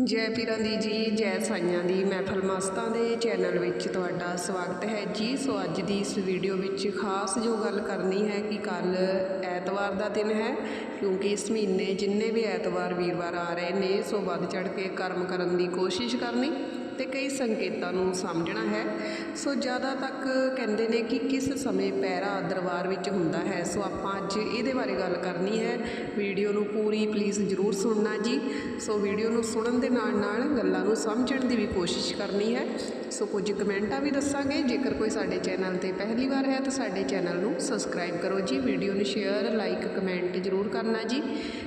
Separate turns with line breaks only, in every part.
ਜੈ ਪੀਰਾਂ ਦੀ ਜੀ, ਜੈ ਸਾਈਆਂ ਦੀ। ਮਹਿਫਲ ਮਸਤਾਂ ਦੇ ਚੈਨਲ ਵਿੱਚ ਤੁਹਾਡਾ ਸਵਾਗਤ ਹੈ ਜੀ। ਸੋ ਅੱਜ ਦੀ ਇਸ ਵੀਡੀਓ ਵਿੱਚ ਖਾਸ ਜੋ ਗੱਲ ਕਰਨੀ ਹੈ ਕਿ ਕੱਲ ਐਤਵਾਰ ਦਾ ਦਿਨ ਹੈ, ਕਿਉਂਕਿ ਇਸ ਮਹੀਨੇ ਜਿੰਨੇ ਵੀ ਐਤਵਾਰ ਵੀਰਵਾਰ ਆ ਰਹੇ ਨੇ, ਸੋ ਵੱਧ ਚੜ ਕੇ ਕਰਮ ਕਰਨ ਦੀ ਕੋਸ਼ਿਸ਼ ਕਰਨੀ। ਤੇ ਕਈ ਸੰਕੇਤਾਂ ਨੂੰ ਸਮਝਣਾ ਹੈ। ਸੋ ਜ਼ਿਆਦਾ ਤੱਕ ਕਹਿੰਦੇ ਨੇ ਕਿ ਕਿਸ ਸਮੇਂ ਪੈਰਾ ਦਰਬਾਰ ਵਿੱਚ ਹੁੰਦਾ ਹੈ। ਸੋ ਆਪਾਂ ਅੱਜ ਇਹਦੇ ਬਾਰੇ ਗੱਲ ਕਰਨੀ ਹੈ। ਵੀਡੀਓ ਨੂੰ ਪੂਰੀ ਪਲੀਜ਼ ਜ਼ਰੂਰ ਸੁਣਨਾ ਜੀ। ਸੋ ਵੀਡੀਓ ਨੂੰ ਸੁਣਨ ਦੇ ਨਾਲ ਨਾਲ ਗੱਲਾਂ ਨੂੰ ਸਮਝਣ ਦੀ ਵੀ ਕੋਸ਼ਿਸ਼ ਕਰਨੀ ਹੈ। ਸੋ ਕੁਝ ਕਮੈਂਟਾਂ ਵੀ ਦੱਸਾਂਗੇ। ਜੇਕਰ ਕੋਈ ਸਾਡੇ ਚੈਨਲ ਤੇ ਪਹਿਲੀ ਵਾਰ ਹੈ ਤਾਂ ਸਾਡੇ ਚੈਨਲ ਨੂੰ ਸਬਸਕ੍ਰਾਈਬ ਕਰੋ ਜੀ। ਵੀਡੀਓ ਨੂੰ ਸ਼ੇਅਰ ਲਾਈਕ ਕਮੈਂਟ ਜ਼ਰੂਰ ਕਰਨਾ ਜੀ।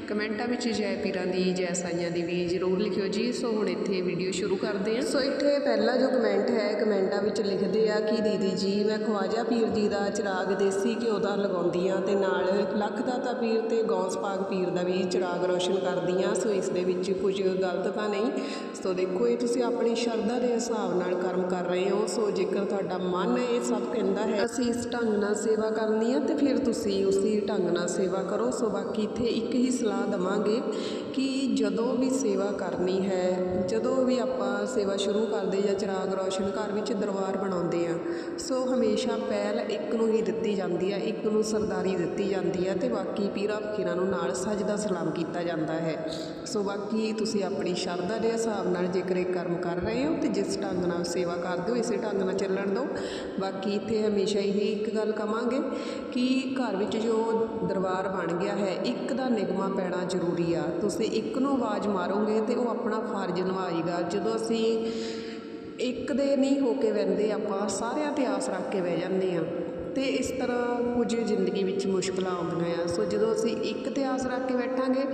ਕਮੈਂਟਾਂ ਵਿੱਚ ਜੈ ਪੀਰਾਂ ਦੀ, ਜੈ ਸਾਈਆਂ ਦੀ ਵੀ ਜ਼ਰੂਰ ਲਿਖਿਓ ਜੀ। ਸੋ ਹੁਣ ਇੱਥੇ ਵੀਡੀਓ ਸ਼ੁਰੂ ਕਰਦੇ ਹਾਂ। ਸੋ ਇੱਥੇ ਪਹਿਲਾ ਜੋ ਕਮੈਂਟ ਹੈ, ਕਮੈਂਟਾਂ ਵਿੱਚ ਲਿਖਦੇ ਆ ਕਿ ਦੀਦੀ ਜੀ, ਮੈਂ ਖਵਾਜਾ ਪੀਰ ਜੀ ਦਾ ਚਿਰਾਗ ਦੇਸੀ ਘਿਓ ਦਾ ਲਗਾਉਂਦੀ ਆ ਤੇ ਨਾਲ ਲੱਖ ਦਾਤਾ ਪੀਰ ਤੇ ਗੌਸ ਪਾਕ ਪੀਰ ਦਾ ਵੀ ਚਿਰਾਗ ਰੋਸ਼ਨ ਕਰਦੀ ਆ ਸੋ ਇਸ ਦੇ ਵਿੱਚ ਕੁਝ ਗਲਤ ਤਾਂ ਨਹੀਂ। ਸੋ ਦੇਖੋ, ਇਹ ਤੁਸੀਂ ਆਪਣੀ ਸ਼ਰਧਾ ਦੇ ਹਿਸਾਬ ਨਾਲ ਕਰਮ ਕਰ ਰਹੇ ਹੋ। ਸੋ ਜੇਕਰ ਤੁਹਾਡਾ ਮਨ ਇਹ ਸਭ ਕਹਿੰਦਾ ਹੈ, ਅਸੀਂ ਇਸ ਢੰਗ ਨਾਲ ਸੇਵਾ ਕਰਨੀ ਆ ਤੇ ਫਿਰ ਤੁਸੀਂ ਉਸੇ ਢੰਗ ਨਾਲ ਸੇਵਾ ਕਰੋ। ਸੋ ਬਾਕੀ ਇੱਥੇ ਇੱਕ ਹੀ ਸਲਾਹ ਦਵਾਂਗੇ ਕਿ ਜਦੋਂ ਵੀ ਸੇਵਾ ਕਰਨੀ ਹੈ, ਜਦੋਂ ਵੀ ਆਪਾਂ ਸੇਵਾ ਸ਼ੁਰੂ ਕਰਦੇ ਜਾਂ ਚਿਰਾਗ ਰੌਸ਼ਨ ਘਰ ਵਿੱਚ ਦਰਬਾਰ ਬਣਾਉਂਦੇ ਆ। ਸੋ ਹਮੇਸ਼ਾ ਪਹਿਲ ਇੱਕ ਨੂੰ ਹੀ ਦਿੱਤੀ ਜਾਂਦੀ ਹੈ ਇੱਕ ਨੂੰ ਸਰਦਾਰੀ ਦਿੱਤੀ ਜਾਂਦੀ ਹੈ ਤੇ ਬਾਕੀ ਪੀਰਾਂ ਫਕੀਰਾਂ ਨੂੰ ਨਾਲ ਸਜਦਾ ਸਲਾਮ ਕੀਤਾ ਜਾਂਦਾ ਹੈ। ਸੋ ਬਾਕੀ ਤੁਸੀਂ ਆਪਣੀ ਸ਼ਰਧਾ ਦੇ ਹਿਸਾਬ ਨਾਲ ਜੇਕਰ ਇਹ ਕਰਮ ਕਰ ਰਹੇ ਹੋ ਤੇ ਜਿਸ ਢੰਗ ਨਾਲ ਸੇਵਾ ਕਰਦੇ ਹੋ, ਇਸੇ ਢੰਗ ਨਾਲ ਚੱਲਣ ਦਿਓ। ਬਾਕੀ ਇੱਥੇ ਹਮੇਸ਼ਾ ਇਹੀ ਇੱਕ ਗੱਲ ਕਵਾਂਗੇ ਕਿ ਘਰ ਵਿੱਚ ਜੋ ਦਰਬਾਰ ਬਣ ਗਿਆ ਹੈ, ਇੱਕ ਦਾ ਨਿਗਮਾ ਪੈਣਾ ਜ਼ਰੂਰੀ ਆ। ਤੁਸੀਂ ਇੱਕ ਨੂੰ ਆਵਾਜ਼ ਮਾਰੋਗੇ ਤੇ ਉਹ ਆਪਣਾ ਫਰਜ਼ ਨਿਭਾਏਗਾ। ਜਦੋਂ ਅਸੀਂ ਇੱਕ ਦੇ ਨਹੀਂ ਹੋ ਕੇ ਵੰਦੇ ਆਪਾਂ ਸਾਰਿਆਂ ਤੇ ਆਸ ਰੱਖ ਕੇ ਬਹਿ ਜਾਂਦੇ ਹਾਂ। ਅਤੇ ਇਸ ਤਰ੍ਹਾਂ ਕੁਝ ਜ਼ਿੰਦਗੀ ਵਿੱਚ ਮੁਸ਼ਕਿਲਾਂ ਆਉਂਦੀਆਂ ਆ। ਸੋ ਜਦੋਂ ਅਸੀਂ ਇੱਕ ਤੇ ਆਸ ਰੱਖ ਕੇ ਬੈਠਾਂਗੇ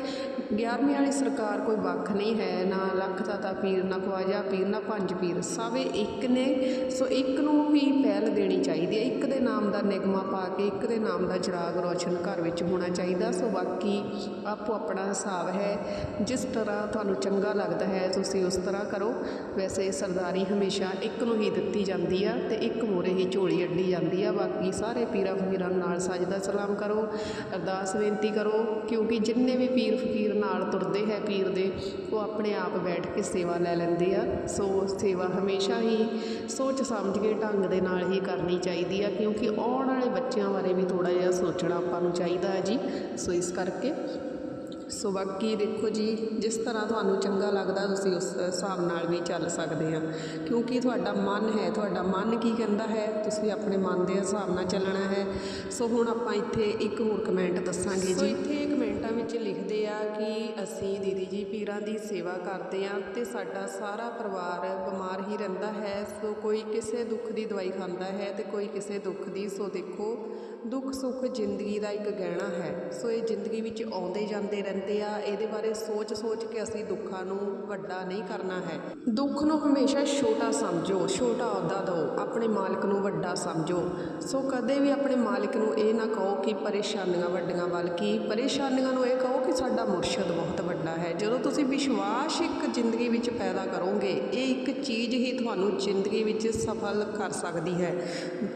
11ਵੀਂ ਵਾਲੀ ਸਰਕਾਰ ਕੋਈ ਵੱਖ ਨਹੀਂ ਹੈ। ਨਾ ਲੱਖ ਦਾਤਾ ਪੀਰ, ਨਾ ਖਵਾਜਾ ਪੀਰ, ਨਾ ਪੰਜ ਪੀਰ। ਸਭ ਇੱਕ ਨੇ। ਸੋ ਇੱਕ ਨੂੰ ਹੀ ਪਹਿਲ ਦੇਣੀ ਚਾਹੀਦੀ ਹੈ। ਇੱਕ ਦੇ ਨਾਮ ਦਾ ਨਿਗਮਾ ਪਾ ਕੇ, ਇੱਕ ਦੇ ਨਾਮ ਦਾ ਚਿਰਾਗ ਰੋਸ਼ਨ ਘਰ ਵਿੱਚ ਹੋਣਾ ਚਾਹੀਦਾ। ਸੋ ਬਾਕੀ ਆਪੋ ਆਪਣਾ ਹਿਸਾਬ ਹੈ। ਜਿਸ ਤਰ੍ਹਾਂ ਤੁਹਾਨੂੰ ਚੰਗਾ ਲੱਗਦਾ ਹੈ, ਤੁਸੀਂ ਉਸ ਤਰ੍ਹਾਂ ਕਰੋ। ਵੈਸੇ ਸਰਦਾਰੀ ਹਮੇਸ਼ਾ ਇੱਕ ਨੂੰ ਹੀ ਦਿੱਤੀ ਜਾਂਦੀ ਆ ਤੇ ਇੱਕ ਮੋਰੇ ਹੀ ਝੋਲੀ ਅੱਡੀ ਜਾਂਦੀ ਆ। ਬਾਕੀ ਸਾਰੇ ਪੀਰਾਂ ਫਕੀਰਾਂ ਨਾਲ ਸਜਦਾ ਸਲਾਮ ਕਰੋ, ਅਰਦਾਸ ਬੇਨਤੀ ਕਰੋ, ਕਿਉਂਕਿ ਜਿੰਨੇ ਵੀ ਪੀਰ ਫਕੀਰ ਨਾਲ ਤੁਰਦੇ ਹੈ ਪੀਰ ਦੇ, ਉਹ ਆਪਣੇ ਆਪ ਬੈਠ ਕੇ ਸੇਵਾ ਲੈ ਲੈਂਦੇ ਆ। ਸੋ ਸੇਵਾ ਹਮੇਸ਼ਾ ਹੀ ਸੋਚ ਸਮਝ ਕੇ ਢੰਗ ਦੇ ਨਾਲ ਹੀ ਕਰਨੀ ਚਾਹੀਦੀ ਆ, ਕਿਉਂਕਿ ਆਉਣ ਵਾਲੇ ਬੱਚਿਆਂ ਬਾਰੇ ਵੀ ਥੋੜਾ ਜਿਹਾ ਸੋਚਣਾ ਆਪਾਂ ਨੂੰ ਚਾਹੀਦਾ ਹੈ ਜੀ। ਸੋ ਇਸ ਕਰਕੇ ਸੋ ਬਾਕੀ ਦੇਖੋ ਜੀ ਜਿਸ ਤਰ੍ਹਾਂ ਤੁਹਾਨੂੰ ਚੰਗਾ ਲੱਗਦਾ ਤੁਸੀਂ ਉਸ ਹਿਸਾਬ ਨਾਲ ਵੀ ਚੱਲ ਸਕਦੇ ਆ ਕਿਉਂਕਿ ਤੁਹਾਡਾ ਮਨ ਹੈ ਤੁਹਾਡਾ ਮਨ ਕੀ ਕਹਿੰਦਾ ਹੈ? ਤੁਸੀਂ ਆਪਣੇ ਮਨ ਦੇ ਹਿਸਾਬ ਨਾਲ ਚੱਲਣਾ ਹੈ। ਸੋ ਹੁਣ ਆਪਾਂ ਇੱਥੇ ਇੱਕ ਹੋਰ ਕਮੈਂਟ ਦੱਸਾਂਗੇ ਜੀ। ਇੱਥੇ ਆ ਕਿ ਅਸੀਂ ਦੀਦੀ ਜੀ ਪੀਰਾਂ ਦੀ ਸੇਵਾ ਕਰਦੇ ਆ ਤੇ ਸਾਡਾ ਸਾਰਾ ਪਰਿਵਾਰ ਬਿਮਾਰ ਹੀ ਰਹਿੰਦਾ ਹੈ, ਸੋ ਕੋਈ ਕਿਸੇ ਦੁੱਖ ਦੀ ਦਵਾਈ ਖਾਂਦਾ ਹੈ ਤੇ ਕੋਈ ਕਿਸੇ ਦੁੱਖ ਦੀ, ਸੋ ਦੇਖੋ, ਦੁੱਖ ਸੁੱਖ ਜ਼ਿੰਦਗੀ ਦਾ ਇੱਕ ਗਹਿਣਾ ਹੈ। ਸੋ ਇਹ ਜ਼ਿੰਦਗੀ ਵਿੱਚ ਆਉਂਦੇ ਜਾਂਦੇ ਰਹਿੰਦੇ ਆ, ਇਹਦੇ ਬਾਰੇ ਸੋਚ ਸੋਚ ਕੇ ਅਸੀਂ ਦੁੱਖਾਂ ਨੂੰ ਵੱਡਾ ਨਹੀਂ ਕਰਨਾ ਹੈ। ਦੁੱਖ ਨੂੰ ਹਮੇਸ਼ਾ ਛੋਟਾ ਸਮਝੋ, ਛੋਟਾ ਅਹੁਦਾ ਦਿਓ, ਆਪਣੇ ਮਾਲਕ ਨੂੰ ਵੱਡਾ ਸਮਝੋ। ਸੋ ਕਦੇ ਵੀ ਆਪਣੇ ਮਾਲਕ ਨੂੰ ਇਹ ਨਾ ਕਹੋ ਕਿ ਪਰੇਸ਼ਾਨੀਆਂ ਵੱਡੀਆਂ ਬਲਕਿ ਪਰੇਸ਼ਾਨੀਆਂ ਨੂੰ ਇਹ ਕਹੋ ਕਿ ਸਾਡਾ ਮੁਰਸ਼ਦ ਬਹੁਤ ਵੱਡਾ ਹੈ। ਜਦੋਂ ਤੁਸੀਂ ਵਿਸ਼ਵਾਸ ਇੱਕ ਜ਼ਿੰਦਗੀ ਵਿੱਚ ਪੈਦਾ ਕਰੋਗੇ, ਇਹ ਇੱਕ ਚੀਜ਼ ਹੀ ਤੁਹਾਨੂੰ ਜ਼ਿੰਦਗੀ ਵਿੱਚ ਸਫਲ ਕਰ ਸਕਦੀ ਹੈ।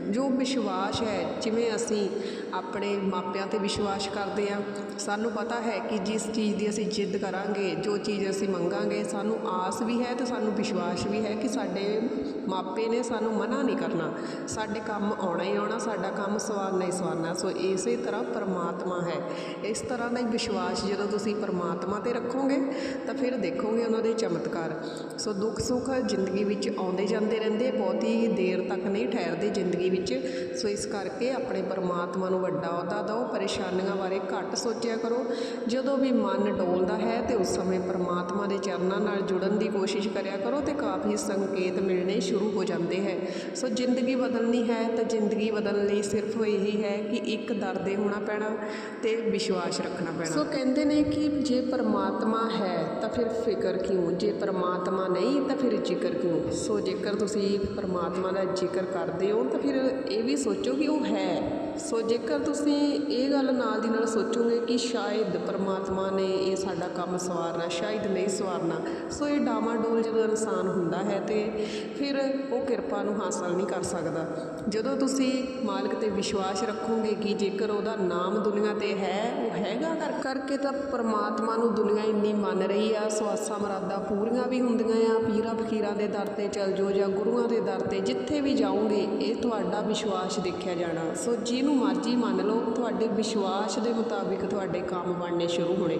ਜੋ ਵਿਸ਼ਵਾਸ ਹੈ, ਜਿਵੇਂ ਅਸੀਂ ਆਪਣੇ ਮਾਪਿਆਂ ਤੇ ਵਿਸ਼ਵਾਸ ਕਰਦੇ ਆ ਸਾਨੂੰ ਪਤਾ ਹੈ ਕਿ ਜਿਸ ਚੀਜ਼ ਦੀ ਅਸੀਂ ਜਿੱਦ ਕਰਾਂਗੇ, ਜੋ ਚੀਜ਼ ਅਸੀਂ ਮੰਗਾਂਗੇ, ਸਾਨੂੰ ਆਸ ਵੀ ਹੈ ਤੇ ਸਾਨੂੰ ਵਿਸ਼ਵਾਸ ਵੀ ਹੈ ਕਿ ਸਾਡੇ ਮਾਪੇ ਨੇ ਸਾਨੂੰ ਮਨਾ ਨਹੀਂ ਕਰਨਾ। ਸਾਡੇ ਕੰਮ ਆਉਣਾ ਹੀ ਆਉਣਾ, ਸਾਡਾ ਕੰਮ ਸਵਾਰਨਾ ਹੀ ਸਵਾਰਨਾ। ਸੋ ਇਸੇ ਤਰ੍ਹਾਂ ਪਰਮਾਤਮਾ ਹੈ। ਇਸ ਤਰ੍ਹਾਂ ਦਾ ਹੀ ਵਿਸ਼ਵਾਸ ਜਦੋਂ ਤੁਸੀਂ ਪਰਮਾਤਮਾ ਤੇ ਰੱਖੋਗੇ, ਤਾਂ ਫਿਰ ਦੇਖੋਗੇ ਉਹਨਾਂ ਦੇ ਚਮਤਕਾਰ। ਸੋ ਦੁੱਖ ਸੁੱਖ ਜ਼ਿੰਦਗੀ ਵਿੱਚ ਆਉਂਦੇ ਜਾਂਦੇ ਰਹਿੰਦੇ, ਬਹੁਤੀ ਦੇਰ ਤੱਕ ਨਹੀਂ ਠਹਿਰਦੇ ਜ਼ਿੰਦਗੀ ਵਿੱਚ। ਸੋ ਇਸ ਕਰਕੇ ਆਪਣੇ ਪਰਮਾਤਮਾ ਨੂੰ ਵੱਡਾ ਅਹੁਦਾ ਦਿਓ, ਪਰੇਸ਼ਾਨੀਆਂ ਬਾਰੇ ਘੱਟ ਸੋਚਿਆ ਕਰੋ। ਜਦੋਂ ਵੀ ਮਨ ਡੋਲਦਾ ਹੈ ਤੇ ਉਸ ਸਮੇਂ ਪਰਮਾਤਮਾ ਦੇ ਚਰਨਾਂ ਨਾਲ ਜੁੜਨ ਦੀ ਕੋਸ਼ਿਸ਼ ਕਰਿਆ ਕਰੋ ਤੇ ਕਾਫੀ ਸੰਕੇਤ ਮਿਲਣੇ ਸ਼ੁਰੂ ਸ਼ੁਰੂ ਹੋ ਜਾਂਦੇ ਹੈ। ਸੋ ਜ਼ਿੰਦਗੀ ਬਦਲਣੀ ਹੈ ਤਾਂ ਜ਼ਿੰਦਗੀ ਬਦਲਣ ਲਈ ਸਿਰਫ ਇਹੀ ਹੈ ਕਿ ਇੱਕ ਦਰ ਦੇ ਹੋਣਾ ਪੈਣਾ ਤੇ ਵਿਸ਼ਵਾਸ ਰੱਖਣਾ ਪੈਣਾ। ਸੋ ਕਹਿੰਦੇ ਨੇ ਕਿ ਜੇ ਪਰਮਾਤਮਾ ਹੈ ਤਾਂ ਫਿਰ ਫਿਕਰ ਕਿਉਂ? ਜੇ ਪਰਮਾਤਮਾ ਨਹੀਂ ਤਾਂ ਫਿਰ ਜ਼ਿਕਰ ਕਿਉਂ? ਸੋ ਜੇਕਰ ਤੁਸੀਂ ਪਰਮਾਤਮਾ ਦਾ ਜ਼ਿਕਰ ਕਰਦੇ ਹੋ ਤਾਂ ਫਿਰ ਇਹ ਵੀ ਸੋਚੋ ਕਿ ਉਹ ਹੈ। ਸੋ ਜੇਕਰ ਤੁਸੀਂ ਇਹ ਗੱਲ ਨਾਲ ਦੀ ਨਾਲ ਸੋਚੋਗੇ ਕਿ ਸ਼ਾਇਦ ਪਰਮਾਤਮਾ ਨੇ ਸਾਡਾ ਕੰਮ ਸਵਾਰਨਾ ਸ਼ਾਇਦ ਨਹੀਂ ਸਵਾਰਨਾ ਸੋ ਇਹ ਡਾਮਾਡੋਲ ਜਦੋਂ ਇਨਸਾਨ ਹੁੰਦਾ ਹੈ ਤੇ ਫਿਰ ਉਹ ਕਿਰਪਾ ਨੂੰ ਹਾਸਲ ਨਹੀਂ ਕਰ ਸਕਦਾ। ਜਦੋਂ ਤੁਸੀਂ ਮਾਲਕ ਤੇ ਵਿਸ਼ਵਾਸ ਰੱਖੋਗੇ ਕਿ ਜੇਕਰ ਉਹਦਾ ਨਾਮ ਦੁਨੀਆ ਤੇ ਹੈ, ਉਹ ਹੈਗਾ ਕਰ ਕਰਕੇ, ਤਾਂ ਪਰਮਾਤਮਾ ਨੂੰ ਦੁਨੀਆ ਇੰਨੀ ਮੰਨ ਰਹੀ ਆ, ਸਵਾਸਾਂ ਆਸਾਂ ਮੁਰਾਦਾਂ ਪੂਰੀਆਂ ਵੀ ਹੁੰਦੀਆਂ ਆ ਪੀਰਾਂ ਫਕੀਰਾਂ ਦੇ ਦਰ ਤੇ ਚੱਲ ਜਾਓ ਜਾਂ ਗੁਰੂਆਂ ਦੇ ਦਰ ਤੇ ਜਿੱਥੇ ਵੀ ਜਾਓਗੇ, ਇਹ ਤੁਹਾਡਾ ਵਿਸ਼ਵਾਸ ਦੇਖਿਆ ਜਾਣਾ। ਸੋ ਜਿਹਨੂੰ ਮਰਜ਼ੀ ਮੰਨ ਲਓ, ਤੁਹਾਡੇ ਵਿਸ਼ਵਾਸ ਦੇ ਮੁਤਾਬਿਕ ਤੁਹਾਡੇ ਕੰਮ ਬਣਨੇ ਸ਼ੁਰੂ ਹੋਣੇ।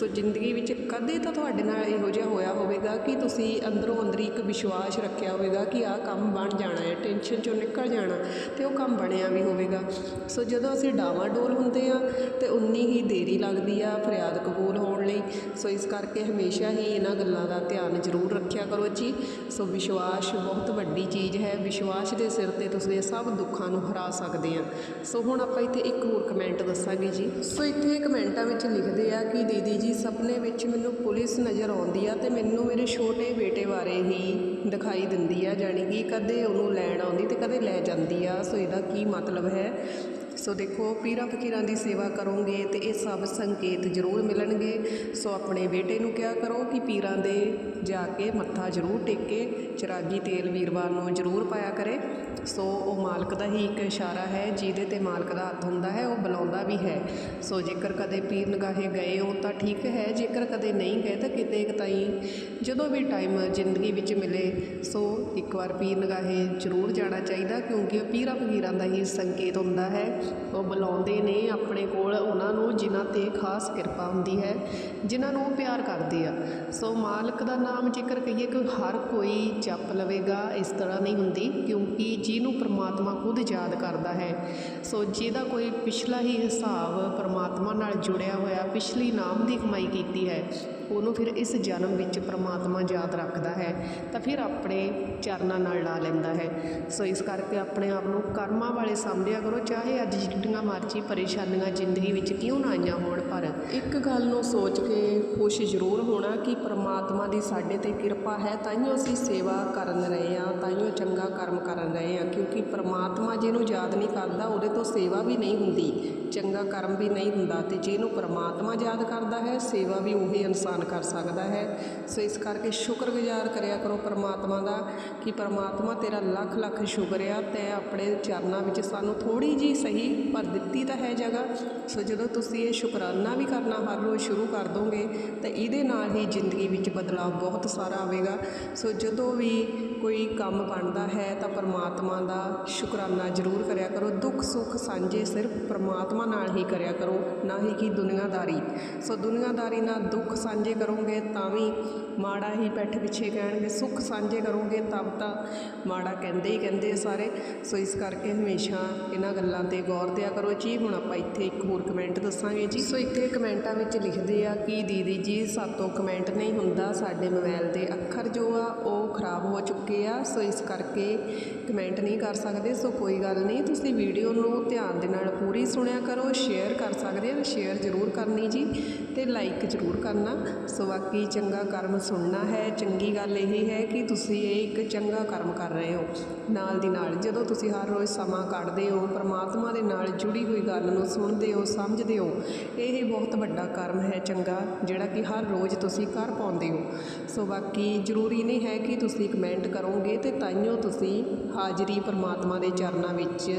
ਸੋ ਜ਼ਿੰਦਗੀ ਵਿੱਚ ਕਦੇ ਤਾਂ ਤੁਹਾਡੇ ਨਾਲ ਇਹੋ ਜਿਹਾ ਹੋਇਆ ਹੋਵੇਗਾ ਕਿ ਤੁਸੀਂ ਅੰਦਰੋਂ ਅੰਦਰੀ ਇੱਕ ਵਿਸ਼ਵਾਸ ਰੱਖਿਆ ਹੋਵੇਗਾ ਕਿ ਆਹ ਕੰਮ ਬਣ ਜਾਣਾ ਹੈ ਟੈਨਸ਼ਨ ਚੋਂ ਨਿਕਲ ਜਾਣਾ ਤੇ ਉਹ ਕੰਮ ਬਣਿਆ ਵੀ ਹੋਵੇਗਾ। ਸੋ ਜਦੋਂ ਅਸੀਂ ਡਾਵਾਡੋਲ ਹੁੰਦੇ ਆ ਤੇ ਉਨੀ ਹੀ ਦੇਰੀ ਲੱਗਦੀ ਆ ਫਰਿਆਦ ਕਬੂਲ ਹੋਣ ਲਈ। ਸੋ ਇਸ ਕਰਕੇ ਹਮੇਸ਼ਾ ਹੀ ਇਹਨਾਂ ਗੱਲਾਂ ਦਾ ਧਿਆਨ ਜ਼ਰੂਰ ਰੱਖਿਆ ਕਰੋ ਜੀ। ਸੋ ਵਿਸ਼ਵਾਸ ਬਹੁਤ ਵੱਡੀ ਚੀਜ਼ ਹੈ, ਵਿਸ਼ਵਾਸ ਦੇ ਸਿਰ ਤੇ ਤੁਸੀਂ ਸਭ ਦੁੱਖਾਂ ਨੂੰ ਹਰਾ ਸਕਦੇ ਆ। ਸੋ ਹੁਣ ਆਪਾਂ ਇੱਥੇ ਇੱਕ ਹੋਰ ਕਮੈਂਟ ਦੱਸਾਂਗੇ ਜੀ। ਸੋ ਇੱਥੇ ਕਮੈਂਟਾਂ ਵਿੱਚ ਲਿਖਦੇ ਆ ਕਿ ਦੀਦੀ ਜੀ ਸੁਪਨੇ ਵਿੱਚ ਮੈਨੂੰ ਪੁਲਿਸ ਨਜ਼ਰ ਆਉਂਦੀ ਆ ਤੇ ਮੈਨੂੰ ਮੇਰੇ ਛੋਟੇ ਬੇਟੇ ਬਾਰੇ ਹੀ ਦਿਖਾਈ ਦਿੰਦੀ ਆ, ਜਾਣੀ ਕਿ ਕਦੇ ਉਹਨੂੰ ਲੈਣ ਆਉਂਦੀ ਤੇ ਕਦੇ ਲੈ ਜਾਂਦੀ ਆ। ਸੋ ਇਹਦਾ ਕੀ ਮਤਲਬ ਹੈ? ਸੋ ਦੇਖੋ, ਪੀਰਾਂ ਫਕੀਰਾਂ ਦੀ ਸੇਵਾ ਕਰੋਗੇ ਤੇ ਇਹ ਸਭ ਸੰਕੇਤ ਜ਼ਰੂਰ ਮਿਲਣਗੇ। ਸੋ ਆਪਣੇ ਬੇਟੇ ਨੂੰ ਕਿਹਾ ਕਰੋ ਕਿ ਪੀਰਾਂ ਦੇ ਜਾ ਕੇ ਮੱਥਾ ਜ਼ਰੂਰ ਟੇਕੇ, ਚਰਾਗੀ ਤੇਲ ਵੀਰਵਾਰ ਨੂੰ ਜ਼ਰੂਰ ਪਾਇਆ ਕਰੇ। ਸੋ ਉਹ ਮਾਲਕ ਦਾ ਹੀ ਇੱਕ ਇਸ਼ਾਰਾ ਹੈ, ਜਿਹਦੇ ਤੇ ਮਾਲਕ ਦਾ ਹੱਥ ਹੁੰਦਾ ਹੈ, ਉਹ ਬੁਲਾਉਂਦਾ ਵੀ ਹੈ। ਸੋ ਜੇਕਰ ਕਦੇ ਪੀਰ ਨਿਗਾਹੇ ਗਏ ਹੋ ਤਾਂ ਠੀਕ ਹੈ, ਜੇਕਰ ਕਦੇ ਨਹੀਂ ਗਏ ਤਾਂ ਕਿਤੇ ਇੱਕ ਤਾਈਂ ਜਦੋਂ ਵੀ ਟਾਈਮ ਜ਼ਿੰਦਗੀ ਵਿੱਚ ਮਿਲੇ, ਸੋ ਇੱਕ ਵਾਰ ਪੀਰ ਨਗਾਹੇ ਜ਼ਰੂਰ ਜਾਣਾ ਚਾਹੀਦਾ, ਕਿਉਂਕਿ ਉਹ ਪੀਰਾਂ ਫਕੀਰਾਂ ਦਾ ਹੀ ਸੰਕੇਤ ਹੁੰਦਾ ਹੈ। ਉਹ ਬੁਲਾਉਂਦੇ ਨੇ ਆਪਣੇ ਕੋਲ, ਉਹਨਾਂ ਨੂੰ ਜਿਨ੍ਹਾਂ ਤੇ ਖਾਸ ਕਿਰਪਾ ਹੁੰਦੀ ਹੈ, ਜਿਨ੍ਹਾਂ ਨੂੰ ਉਹ ਪਿਆਰ ਕਰਦੇ ਆ। ਸੋ ਮਾਲਕ ਦਾ ਨਾਮ ਜੇਕਰ ਕਹੀਏ ਕਿ ਹਰ ਕੋਈ ਜਪ ਲਵੇਗਾ, ਇਸ ਤਰ੍ਹਾਂ ਨਹੀਂ ਹੁੰਦੀ, ਕਿਉਂਕਿ ਜਿਹਨੂੰ ਪ੍ਰਮਾਤਮਾ ਖੁਦ ਯਾਦ ਕਰਦਾ ਹੈ। ਸੋ ਜਿਹਦਾ ਕੋਈ ਪਿਛਲਾ ਹੀ ਹਿਸਾਬ ਪ੍ਰਮਾਤਮਾ ਨਾਲ ਜੁੜਿਆ ਹੋਇਆ, ਪਿਛਲੀ ਨਾਮ ਦੀ ਕਮਾਈ ਕੀਤੀ ਹੈ ਉਹਨੂੰ ਫਿਰ ਇਸ ਜਨਮ ਵਿੱਚ ਪਰਮਾਤਮਾ ਯਾਦ ਰੱਖਦਾ ਹੈ, ਤਾਂ ਫਿਰ ਆਪਣੇ ਚਰਨਾਂ ਨਾਲ ਲਾ ਲੈਂਦਾ ਹੈ। ਸੋ ਇਸ ਕਰਕੇ ਆਪਣੇ ਆਪ ਨੂੰ ਕਰਮਾਂ ਵਾਲੇ ਸਮਝਿਆ ਕਰੋ, ਚਾਹੇ ਅੱਜ ਜਿੱਡੀਆਂ ਮਰਜ਼ੀ ਪਰੇਸ਼ਾਨੀਆਂ ਜ਼ਿੰਦਗੀ ਵਿੱਚ ਕਿਉਂ ਨਾ ਆਈਆਂ ਹੋਣ, ਪਰ ਇੱਕ ਗੱਲ ਨੂੰ ਸੋਚ ਕੇ ਖੁਸ਼ ਜ਼ਰੂਰ ਹੋਣਾ ਕਿ ਪਰਮਾਤਮਾ ਦੀ ਸਾਡੇ ਤੇ ਕਿਰਪਾ ਹੈ, ਤਾਈਓ ਅਸੀਂ ਸੇਵਾ ਕਰਨ ਰਹੇ ਹਾਂ, ਤਾਈਓ ਚੰਗਾ ਕਰਮ ਕਰਨ ਰਹੇ ਹਾਂ, ਕਿਉਂਕਿ ਪ੍ਰਮਾਤਮਾ ਜਿਹਨੂੰ ਯਾਦ ਨਹੀਂ ਕਰਦਾ, ਉਹਦੇ ਤੋਂ ਸੇਵਾ ਵੀ ਨਹੀਂ ਹੁੰਦੀ, ਚੰਗਾ ਕਰਮ ਵੀ ਨਹੀਂ ਹੁੰਦਾ ਤੇ ਜਿਹਨੂੰ ਪ੍ਰਮਾਤਮਾ ਯਾਦ ਕਰਦਾ ਹੈ, ਸੇਵਾ ਵੀ ਉਹੀ ਇਨਸਾਨ ਕਰ ਸਕਦਾ ਹੈ। ਸੋ ਇਸ ਕਰਕੇ ਸ਼ੁਕਰਗੁਜ਼ਾਰ ਕਰਿਆ ਕਰੋ ਪ੍ਰਮਾਤਮਾ ਦਾ ਕਿ ਪ੍ਰਮਾਤਮਾ ਤੇਰਾ ਲੱਖ ਲੱਖ ਸ਼ੁਕਰ ਆ, ਤੈਂ ਆਪਣੇ ਚਰਨਾਂ ਵਿੱਚ ਸਾਨੂੰ ਥੋੜੀ ਜੀ ਸਹੀ ਪਰ ਦਿੱਤੀ ਤਾਂ ਹੈ ਜਗ੍ਹਾ। ਸੋ ਜਦੋਂ ਤੁਸੀਂ ਇਹ ਸ਼ੁਕਰਾਨਾ ਵੀ ਕਰਨਾ, ਹਰ ਰੋਜ਼ ਸ਼ੁਰੂ ਕਰ ਦੋਗੇ, ਤਾਂ ਇਹਦੇ ਨਾਲ ਹੀ ਜ਼ਿੰਦਗੀ ਵਿੱਚ ਬਦਲਾਅ ਬਹੁਤ ਸਾਰਾ ਆਵੇ ਆਵੇਗਾ ਸੋ ਜਦੋਂ ਵੀ ਕੋਈ ਕੰਮ ਬਣਦਾ ਹੈ ਤਾਂ ਪਰਮਾਤਮਾ ਦਾ ਸ਼ੁਕਰਾਨਾ ਜ਼ਰੂਰ ਕਰਿਆ ਕਰੋ। ਦੁੱਖ, ਸੁੱਖ, ਸਾਂਝੇ ਸਿਰਫ ਪਰਮਾਤਮਾ ਨਾਲ ਹੀ ਕਰਿਆ ਕਰੋ, ਨਾ ਹੀ ਕਿ ਦੁਨੀਆਦਾਰੀ। ਸੋ ਦੁਨੀਆਦਾਰੀ ਨਾਲ ਦੁੱਖ ਸਾਂਝੇ ਕਰੋਗੇ ਤਾਂ ਵੀ ਮਾੜਾ ਹੀ ਪੈਠ ਪਿੱਛੇ ਕਹਿਣਗੇ। ਸੁੱਖ ਸਾਂਝੇ ਕਰੋਗੇ ਤਬ ਤਾਂ ਮਾੜਾ ਕਹਿੰਦੇ ਹੀ ਕਹਿੰਦੇ ਸਾਰੇ। ਸੋ ਇਸ ਕਰਕੇ ਹਮੇਸ਼ਾ ਇਹਨਾਂ ਗੱਲਾਂ ਤੇ ਗੌਰ ਦਿਆ ਕਰੋ ਜੀ। ਹੁਣ ਆਪਾਂ ਇੱਥੇ ਇੱਕ ਹੋਰ ਕਮੈਂਟ ਦੱਸਾਂਗੇ ਜੀ। ਸੋ ਇੱਥੇ ਕਮੈਂਟਾਂ ਵਿੱਚ ਲਿਖਦੇ ਆ ਕਿ ਦੀਦੀ ਜੀ, ਸਾਤੋਂ ਕਮੈਂਟ ਨਹੀਂ ਹੁੰਦਾ, ਸਾਡੇ ਮੋਬਾਈਲ ਦੇ ਅੱਖਰ ਜੋ ਆ, ਉਹ ਖਰਾਬ ਹੋ ਚੁੱਕੇ ਆ, ਸੋ ਇਸ ਕਰਕੇ ਕਮੈਂਟ ਨਹੀਂ ਕਰ ਸਕਦੇ। ਸੋ ਕੋਈ ਗੱਲ ਨਹੀਂ, ਤੁਸੀਂ ਵੀਡੀਓ ਨੂੰ ਧਿਆਨ ਦੇ ਨਾਲ ਪੂਰੀ ਸੁਣਿਆ ਕਰੋ ਸ਼ੇਅਰ ਕਰ ਸਕਦੇ ਆ ਸ਼ੇਅਰ ਜ਼ਰੂਰ ਕਰਨੀ ਜੀ ਤੇ ਲਾਈਕ ਜ਼ਰੂਰ ਕਰਨਾ। ਸੋ ਬਾਕੀ ਚੰਗਾ ਕਰਮ ਸੁਣਨਾ ਹੈ। ਚੰਗੀ ਗੱਲ ਇਹ ਹੈ ਕਿ ਤੁਸੀਂ ਇਹ ਇੱਕ ਚੰਗਾ ਕਰਮ ਕਰ ਰਹੇ ਹੋ। ਨਾਲ ਦੀ ਨਾਲ ਜਦੋਂ ਤੁਸੀਂ ਹਰ ਰੋਜ਼ ਸਮਾਂ ਕੱਢਦੇ ਹੋ, ਪਰਮਾਤਮਾ ਦੇ ਨਾਲ ਜੁੜੀ ਹੋਈ ਗੱਲ ਨੂੰ ਸੁਣਦੇ ਹੋ, ਸਮਝਦੇ ਹੋ, ਇਹ ਬਹੁਤ ਵੱਡਾ ਕਰਮ ਹੈ ਚੰਗਾ, ਜਿਹੜਾ ਕਿ ਹਰ ਰੋਜ਼ ਤੁਸੀਂ ਕਰ ਪਾਉਂਦੇ ਹੋ। ਸੋ ਬਾਕੀ ਜ਼ਰੂਰੀ ਨਹੀਂ ਹੈ ਕਿ ਤੁਸੀਂ ਕਮੈਂਟ ਕਰੋਗੇ ਤੇ ਤਾਈਓ ਤੁਸੀਂ ਹਾਜ਼ਰੀ ਪਰਮਾਤਮਾ ਦੇ ਚਰਨਾਂ ਵਿੱਚ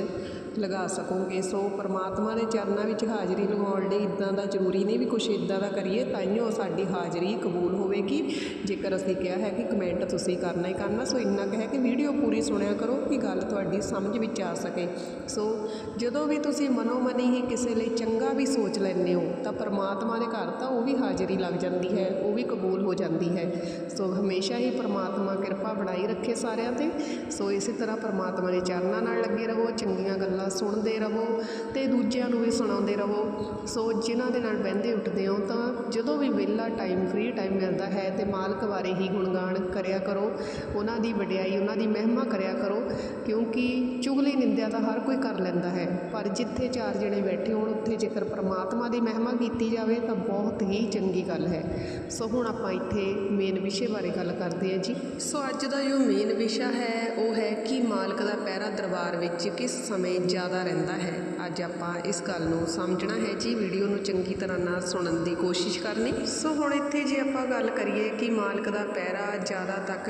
ਲਗਾ ਸਕੋਗੇ। ਸੋ ਪ੍ਰਮਾਤਮਾ ਦੇ ਚਰਨਾਂ ਵਿੱਚ ਹਾਜ਼ਰੀ ਲਗਾਉਣ ਲਈ ਇਦਾਂ ਦਾ ਜ਼ਰੂਰੀ ਨਹੀਂ ਵੀ ਕੁਛ ਇਦਾਂ ਦਾ ਕਰੀਏ ਤਾਂ ਹੀ ਉਹ ਸਾਡੀ ਹਾਜ਼ਰੀ ਕਬੂਲ ਹੋਵੇਗੀ। ਜੇਕਰ ਅਸੀਂ ਕਿਹਾ ਹੈ ਕਿ ਕਮੈਂਟ ਤੁਸੀਂ ਕਰਨਾ ਹੀ ਕਰਨਾ, ਸੋ ਇੰਨਾ ਕੁ ਕਿ ਵੀਡੀਓ ਪੂਰੀ ਸੁਣਿਆ ਕਰੋ ਕਿ ਗੱਲ ਤੁਹਾਡੀ ਸਮਝ ਵਿੱਚ ਆ ਸਕੇ। ਸੋ ਜਦੋਂ ਵੀ ਤੁਸੀਂ ਮਨੋਮਨੀ ਹੀ ਕਿਸੇ ਲਈ ਚੰਗਾ ਵੀ ਸੋਚ ਲੈਂਦੇ ਹੋ, ਤਾਂ ਪਰਮਾਤਮਾ ਦੇ ਘਰ ਤਾਂ ਉਹ ਵੀ ਹਾਜ਼ਰੀ ਲੱਗ ਜਾਂਦੀ ਹੈ, ਉਹ ਵੀ ਕਬੂਲ ਹੋ ਜਾਂਦੀ ਹੈ। ਸੋ ਹਮੇਸ਼ਾ ਹੀ ਪਰਮਾਤਮਾ ਕਿਰਪਾ ਬਣਾਈ ਰੱਖੇ ਸਾਰਿਆਂ ਤੇ। ਸੋ ਇਸੇ ਤਰ੍ਹਾਂ ਪ੍ਰਮਾਤਮਾ ਦੇ ਚਰਨਾਂ ਨਾਲ ਲੱਗੇ ਰਹੋ, ਚੰਗੀਆਂ ਗੱਲਾਂ ਸੁਣਦੇ ਰਹੋ ਤੇ ਦੂਜਿਆਂ ਨੂੰ ਵੀ ਸੁਣਾਉਂਦੇ ਰਹੋ। ਸੋ ਜਿਨ੍ਹਾਂ ਦੇ ਨਾਲ ਬਹਿੰਦੇ ਉੱਠਦੇ ਹੋ ਤਾਂ ਜਦੋਂ ਵੀ ਵਿਹਲਾ ਟਾਈਮ ਫ੍ਰੀ ਟਾਈਮ ਮਿਲਦਾ ਹੈ ਤੇ ਮਾਲਕ ਬਾਰੇ ਹੀ ਗੁਣਗਾਨ ਕਰਿਆ ਕਰੋ। ਉਹਨਾਂ ਦੀ ਵਡਿਆਈ, ਉਹਨਾਂ ਦੀ ਮਹਿਮਾ ਕਰਿਆ ਕਰੋ, ਕਿਉਂਕਿ ਚੁਗਲੀ ਨਿੰਦਿਆ ਤਾਂ ਹਰ ਕੋਈ ਕਰ ਲੈਂਦਾ ਹੈ। ਪਰ ਜਿੱਥੇ ਚਾਰ ਜਣੇ ਬੈਠੇ ਹੋਣ, ਉੱਥੇ ਜੇਕਰ ਪ੍ਰਮਾਤਮਾ ਦੀ ਮਹਿਮਾ ਕੀਤੀ ਜਾਵੇ ਤਾਂ ਬਹੁਤ ਹੀ ਚੰਗੀ ਗੱਲ ਹੈ। ਸੋ ਹੁਣ ਆਪਾਂ ਇੱਥੇ ਮੇਨ ਵਿਸ਼ੇ ਬਾਰੇ ਗੱਲ ਕਰਦੇ ਹਾਂ ਜੀ। ਸੋ ਅੱਜ ਦਾ ਜੋ ਮੇਨ ਵਿਸ਼ਾ ਹੈ, ਉਹ ਹੈ ਕਿ ਮਾਲਕ ਦਾ ਪਹਿਰਾ ਦਰਬਾਰ ਵਿੱਚ ਕਿਸ ਸਮੇਂ ਜ਼ਿਆਦਾ ਰਹਿੰਦਾ ਹੈ। ਅੱਜ ਆਪਾਂ ਇਸ ਗੱਲ ਨੂੰ ਸਮਝਣਾ ਹੈ ਜੀ। ਵੀਡੀਓ ਨੂੰ ਚੰਗੀ ਤਰ੍ਹਾਂ ਨਾਲ ਸੁਣਨ ਦੀ ਕੋਸ਼ਿਸ਼ ਕਰਨੀ। ਸੋ ਹੁਣ ਇੱਥੇ ਜੇ ਆਪਾਂ ਗੱਲ ਕਰੀਏ ਕਿ ਮਾਲਕ ਦਾ ਪਹਿਰਾ ਜ਼ਿਆਦਾ ਤੱਕ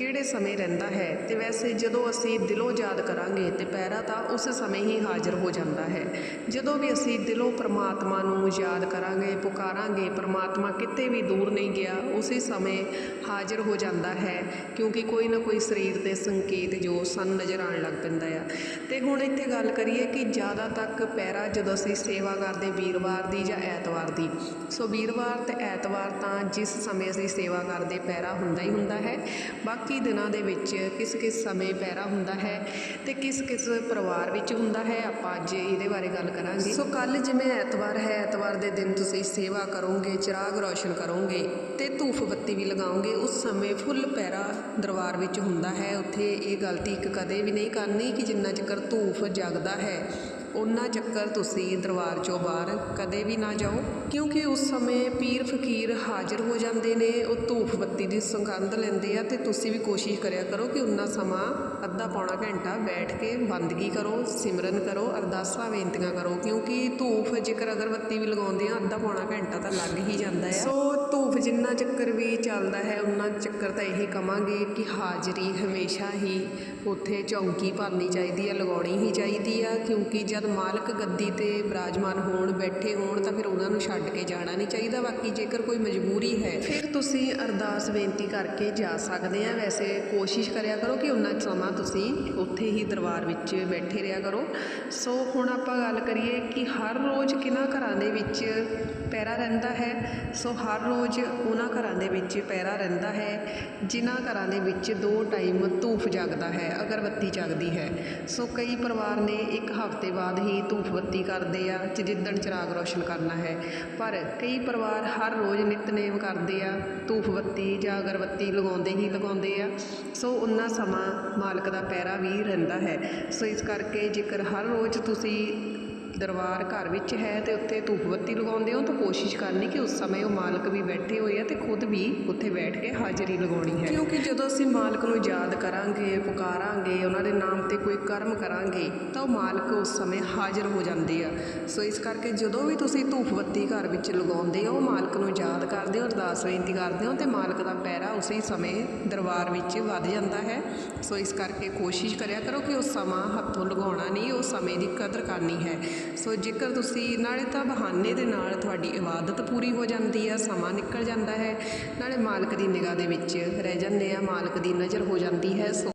ਕਿਹੜੇ ਸਮੇਂ ਰਹਿੰਦਾ ਹੈ? ਤੇ ਵੈਸੇ ਜਦੋਂ ਅਸੀਂ ਦਿਲੋਂ ਯਾਦ ਕਰਾਂਗੇ ਤੇ ਪੈਰਾ ਤਾਂ ਉਸ ਸਮੇਂ ਹੀ ਹਾਜ਼ਰ ਹੋ ਜਾਂਦਾ ਹੈ। ਜਦੋਂ ਵੀ ਅਸੀਂ ਦਿਲੋਂ ਪਰਮਾਤਮਾ ਨੂੰ ਯਾਦ ਕਰਾਂਗੇ, ਪੁਕਾਰਾਂਗੇ, ਪਰਮਾਤਮਾ ਕਿਤੇ ਵੀ ਦੂਰ ਨਹੀਂ ਗਿਆ, ਉਸੇ ਸਮੇਂ ਹਾਜ਼ਰ ਹੋ ਜਾਂਦਾ ਹੈ। ਕਿਉਂਕਿ ਕੋਈ ਨਾ ਕੋਈ ਸਰੀਰ ਦੇ ਸੰਕੇਤ ਜੋ ਸਾਨੂੰ ਨਜ਼ਰ ਆਉਣ ਲੱਗ ਪੈਂਦਾ ਆ। ਤੇ ਹੁਣ ਇੱਥੇ ਗੱਲ ਕਰੀਏ ਕਿ ਜ਼ਿਆਦਾ ਤੱਕ ਪੈਰਾ ਜਦੋਂ ਅਸੀਂ ਸੇਵਾ ਕਰਦੇ ਵੀਰਵਾਰ ਦੀ ਜਾਂ ਐਤਵਾਰ ਦੀ, ਸੋ ਵੀਰਵਾਰ ਤੇ ਐਤਵਾਰ ਤਾਂ ਜਿਸ ਸਮੇਂ ਅਸੀਂ ਸੇਵਾ ਕਰਦੇ ਪੈਰਾ ਹੁੰਦਾ ਹੀ ਹੁੰਦਾ ਹੈ। ਬਾਕੀ ਦਿਨਾਂ ਦੇ ਵਿੱਚ ਕਿਸ ਕਿਸ ਸਮੇਂ ਪਹਿਰਾ ਹੁੰਦਾ ਹੈ ਤੇ ਕਿਸ ਕਿਸ ਪਰਿਵਾਰ ਵਿੱਚ ਹੁੰਦਾ ਹੈ, ਆਪਾਂ ਅੱਜ ਇਹਦੇ ਬਾਰੇ ਗੱਲ ਕਰਾਂਗੇ। ਸੋ ਕੱਲ ਜਿਵੇਂ ਐਤਵਾਰ ਹੈ, ਐਤਵਾਰ ਦੇ ਦਿਨ ਤੁਸੀਂ ਸੇਵਾ ਕਰੋਗੇ, ਚਿਰਾਗ ਰੌਸ਼ਨ ਕਰੋਗੇ ਤੇ ਧੂਫ ਬੱਤੀ ਵੀ ਲਗਾਓਗੇ, ਉਸ ਸਮੇਂ ਫੁੱਲ ਪਹਿਰਾ ਦਰਬਾਰ ਵਿੱਚ ਹੁੰਦਾ ਹੈ। ਉੱਥੇ ਇਹ ਗਲਤੀ ਇੱਕ ਕਦੇ ਵੀ ਨਹੀਂ ਕਰਨੀ ਕਿ ਜਿੰਨਾ ਚਿਰ ਧੂਫ ਜਗਦਾ ਹੈ ਉਹਨਾਂ ਚੱਕਰ ਤੁਸੀਂ ਦਰਬਾਰ ਚੋਂ ਬਾਹਰ ਕਦੇ ਵੀ ਨਾ ਜਾਓ, ਕਿਉਂਕਿ ਉਸ ਸਮੇਂ ਪੀਰ ਫਕੀਰ ਹਾਜ਼ਰ ਹੋ ਜਾਂਦੇ ਨੇ, ਉਹ ਧੂਫ ਬੱਤੀ ਦੀ ਸੁਗੰਧ ਲੈਂਦੇ ਆ ਤੇ ਤੁਸੀਂ ਵੀ ਕੋਸ਼ਿਸ਼ ਕਰਿਆ ਕਰੋ ਕਿ ਉਹਨਾਂ ਸਮਾਂ ਅੱਧਾ ਪੌਣਾ ਘੰਟਾ ਬੈਠ ਕੇ ਬੰਦਗੀ ਕਰੋ, ਸਿਮਰਨ ਕਰੋ, ਅਰਦਾਸਾਂ ਬੇਨਤੀਆਂ ਕਰੋ, ਕਿਉਂਕਿ ਧੂਫ ਜੇਕਰ ਅਗਰਬੱਤੀ ਵੀ ਲਗਾਉਂਦੇ ਆ, ਅੱਧਾ ਪੌਣਾ ਘੰਟਾ ਤਾਂ ਲੱਗ ਹੀ ਜਾਂਦਾ ਹੈ ਸੋ ਧੂਫ ਜਿੰਨਾ ਚੱਕਰ ਵੀ ਚੱਲਦਾ ਹੈ, ਉਹਨਾਂ ਚੱਕਰ ਤਾਂ ਇਹੀ ਕਵਾਂਗੇ ਕਿ ਹਾਜ਼ਰੀ ਹਮੇਸ਼ਾ ਹੀ ਉੱਥੇ ਚੌਂਕੀ ਭਰਨੀ ਚਾਹੀਦੀ ਹੈ ਲਗਾਉਣੀ ਹੀ ਚਾਹੀਦੀ ਆ, ਕਿਉਂਕਿ ਜਦ ਜਦ ਮਾਲਕ ਗੱਦੀ ਤੇ ਬਿਰਾਜਮਾਨ ਹੋਣ, ਬੈਠੇ ਹੋਣ ਤਾਂ ਫਿਰ ਉਹਨਾਂ ਨੂੰ ਛੱਡ ਕੇ ਜਾਣਾ ਨਹੀਂ ਚਾਹੀਦਾ। ਬਾਕੀ ਜੇਕਰ ਕੋਈ ਮਜਬੂਰੀ ਹੈ, ਫਿਰ ਤੁਸੀਂ ਅਰਦਾਸ ਬੇਨਤੀ ਕਰਕੇ ਜਾ ਸਕਦੇ ਆ। ਵੈਸੇ ਕੋਸ਼ਿਸ਼ ਕਰਿਆ ਕਰੋ ਕਿ ਉਹਨਾਂ ਸਮਾਂ ਤੁਸੀਂ ਉੱਥੇ ਹੀ ਦਰਬਾਰ ਵਿੱਚ ਬੈਠੇ ਰਿਹਾ ਕਰੋ। ਸੋ ਹੁਣ ਆਪਾਂ ਗੱਲ ਕਰੀਏ ਕਿ ਹਰ ਰੋਜ਼ ਕਿਹਨਾਂ ਘਰਾਂ ਦੇ ਵਿੱਚ ਪੈਰਾ ਰਹਿੰਦਾ ਹੈ? ਸੋ ਹਰ ਰੋਜ਼ ਉਹਨਾਂ ਘਰਾਂ ਦੇ ਵਿੱਚ ਪੈਰਾ ਰਹਿੰਦਾ ਹੈ, ਜਿਨ੍ਹਾਂ ਘਰਾਂ ਦੇ ਵਿੱਚ ਦੋ ਟਾਈਮ ਧੂਫ ਜਗਦਾ ਹੈ, ਅਗਰਬੱਤੀ ਜਗਦੀ ਹੈ। ਸੋ ਕਈ ਪਰਿਵਾਰ ਨੇ ਇੱਕ ਹਫ਼ਤੇ ਬਾਅਦ ਹੀ ਧੂਫ ਬੱਤੀ ਕਰਦੇ ਆ ਤੇ ਜਿੱਦਣ ਚਿਰਾਗ ਰੌਸ਼ਨ ਕਰਨਾ ਹੈ। ਪਰ ਕਈ ਪਰਿਵਾਰ ਹਰ ਰੋਜ਼ ਨਿਤਨੇਮ ਕਰਦੇ ਆ ਧੂਫ ਬੱਤੀ ਜਾਂ ਅਗਰਬੱਤੀ ਲਗਾਉਂਦੇ ਹੀ ਲਗਾਉਂਦੇ ਆ। ਸੋ ਉਹਨਾਂ ਸਮਾਂ ਮਾਲਕ ਦਾ ਪੈਰਾ ਵੀ ਰਹਿੰਦਾ ਹੈ। ਸੋ ਇਸ ਕਰਕੇ ਜੇਕਰ ਹਰ ਰੋਜ਼ ਤੁਸੀਂ ਦਰਬਾਰ ਘਰ ਵਿੱਚ ਹੈ ਤੇ ਉੱਥੇ ਧੂਪ ਬੱਤੀ ਲਗਾਉਂਦੇ ਹੋ ਤਾਂ ਕੋਸ਼ਿਸ਼ ਕਰਨੀ ਕਿ ਉਸ ਸਮੇਂ ਉਹ ਮਾਲਕ ਵੀ ਬੈਠੇ ਹੋਏ ਆ ਤੇ ਖੁਦ ਵੀ ਉੱਥੇ ਬੈਠ ਕੇ ਹਾਜ਼ਰੀ ਲਗਾਉਣੀ ਹੈ। ਕਿਉਂਕਿ ਜਦੋਂ ਅਸੀਂ ਮਾਲਕ ਨੂੰ ਯਾਦ ਕਰਾਂਗੇ, ਪੁਕਾਰਾਂਗੇ, ਉਹਨਾਂ ਦੇ ਨਾਮ ਤੇ ਕੋਈ ਕਰਮ ਕਰਾਂਗੇ, ਤਾਂ ਉਹ ਮਾਲਕ ਉਸ ਸਮੇਂ ਹਾਜ਼ਰ ਹੋ ਜਾਂਦੇ ਆ। ਸੋ ਇਸ ਕਰਕੇ ਜਦੋਂ ਵੀ ਤੁਸੀਂ ਧੂਪ ਬੱਤੀ ਘਰ ਵਿੱਚ ਲਗਾਉਂਦੇ ਹੋ, ਮਾਲਕ ਨੂੰ ਯਾਦ ਕਰਦੇ ਹੋ, ਅਰਦਾਸ ਬੇਨਤੀ ਕਰਦੇ ਹੋ ਤੇ ਮਾਲਕ ਦਾ ਪੈਰਾ ਉਸੇ ਸਮੇਂ ਦਰਬਾਰ ਵਿੱਚ ਵੱਧ ਜਾਂਦਾ ਹੈ। ਸੋ ਇਸ ਕਰਕੇ ਕੋਸ਼ਿਸ਼ ਕਰਿਆ ਕਰੋ ਕਿ ਉਹ ਸਮਾਂ ਹੱਥੋਂ ਲਗਾਉਣਾ ਨਹੀਂ ਉਹ ਸਮੇਂ ਦੀ ਕਦਰ ਕਰਨੀ ਹੈ। ਸੋ ਜੇਕਰ ਤੁਸੀਂ ਨਾਲੇ ਤਾਂ ਬਹਾਨੇ ਦੇ ਨਾਲ ਤੁਹਾਡੀ ਇਬਾਦਤ ਪੂਰੀ ਹੋ ਜਾਂਦੀ ਆ, ਸਮਾਂ ਨਿਕਲ ਜਾਂਦਾ ਹੈ, ਨਾਲੇ ਮਾਲਕ ਦੀ ਨਿਗਾਹ ਦੇ ਵਿੱਚ ਰਹਿ ਜਾਂਦੇ ਆ, ਮਾਲਕ ਦੀ ਨਜ਼ਰ ਹੋ ਜਾਂਦੀ ਹੈ, ਸੋ